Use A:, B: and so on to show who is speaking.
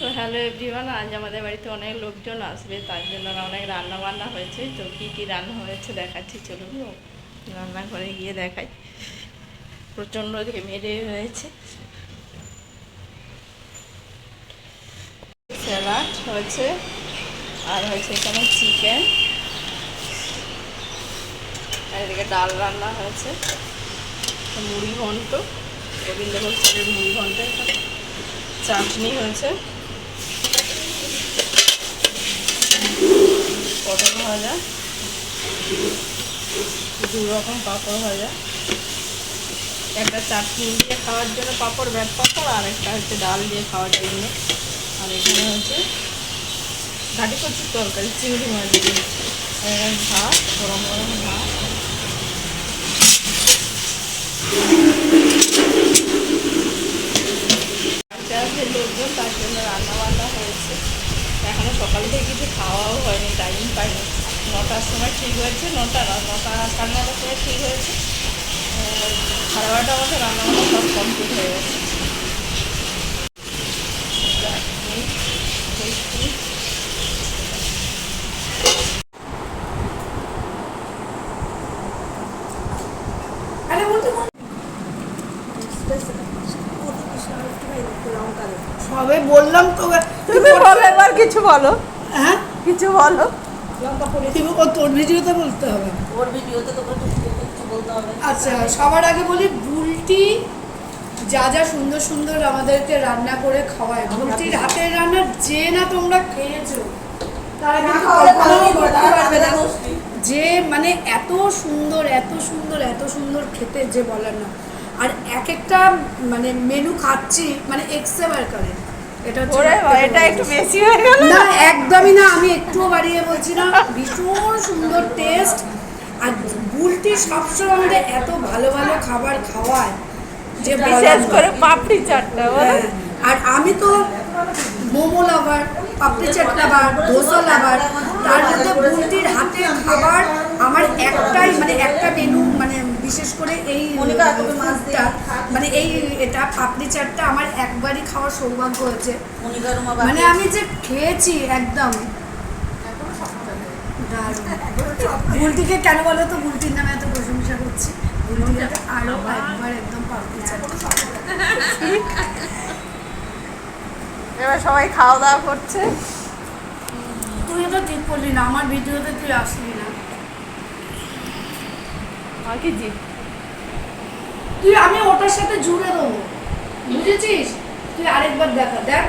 A: তো hello everyone আজ আমাদের বাড়িতে অনেক লোকজন আসবে, তার জন্য অনেক রান্না বান্না হয়েছে। তো কী কী রান্না হয়েছে দেখাচ্ছি, চলুন। রান্নাঘরে গিয়ে দেখাই। প্রচণ্ড ঘেমে রেয়ে হয়েছে স্যালাড হয়েছে, আর হয়েছে এখানে চিকেন। আর এদিকে ডাল রান্না হয়েছে। মুড়ি ঘন্ট। গোবিন্দভোগ চালের মুড়ি ঘন্ট। চাটনি হয়েছে। ভাজা। দু রকম পাঁপড় ভাজা। একটা চাটনি দিয়ে খাওয়ার জন্য পাঁপড় ব্যাট পাঁপড় আর একটা হচ্ছে ডাল দিয়ে খাওয়ার জন্য। আর এখানে হচ্ছে ঘাটি কচুর তরকারি, চিংড়ি মাছ দিয়ে। ভাত, গরম গরম ভাত। লোকজন তার জন্য রান্না বান্না হয়েছে। এখনও সকাল থেকে কিছু খাওয়াও হয়নি টাইম পাইনি। নটার সময় ঠিক হয়েছে নটা নটা সাড়ে নটার সময় ঠিক হয়েছে। সাড়ে বারোটার মধ্যে রান্না বান্না সব কমপ্লিট হয়ে গেছে।
B: সবে বললাম তো
A: তুমি বলো এবার কিছু বলো।
B: হ্যাঁ?
A: কিছু বলো।
B: তুমি তোর ভিডিওতে বলতে হবে।
C: ওর ভিডিওতে তোকে কিছু কিছু বলতে হবে।
B: আচ্ছা সবার আগে বলি বুলটি যা যা সুন্দর সুন্দর আমাদেরকে রান্না করে খাওয়ায় বুলটির হাতের রান্না যে না তোমরা খেয়েছো তারা কিন্তু যে মানে এত সুন্দর এত সুন্দর এত সুন্দর খেতে যে বলার না। আর এক একটা মানে মেনু খাচ্ছি মানে এক্সেবার করে। এটা হচ্ছে
A: ওরে
B: সবথেকে
A: এটা
B: বড়
A: একটু বেশি হয়ে গেল
B: না একদমই না আমি একটুও বাড়িয়ে বলছি না। ভীষণ সুন্দর টেস্ট আর বুলটি সবসময় আমাদের এত ভালো ভালো খাবার খাওয়ায় যে
A: বিশেষ করে পাপড়ি চাটটা
B: হ্যাঁ, আর আমি তো momo lover papdi chaat lover dosa lover তার মধ্যে বুলটির হাতে খাবার আমার একটাই মানে একটা মেনু মানে বিশেষ করে এই
C: মনিকা, তোকে মাছ দিয়ে
B: ফুডটা, মানে এই এটা পাপড়ি চাটটা আমার সৌভাগ্য হয়েছে। মানে আমি যে খেয়েছি একদম। বুলটিকে কেন বলো তো? বুলটির নামে এত প্রশংসা করছি। বুলটিকে আরও একবার একদম
A: এবার সবাই খাওয়া দাওয়া করছে।
B: তুই তো ঠিক করলি না আমার ভিডিওতে তুই আসলি না।
A: আর কি জি
B: তুই আমি ওটার সাথে জুড়ে দেবো। বুঝেছিস? তুই আরেকবার দেখা দেখ।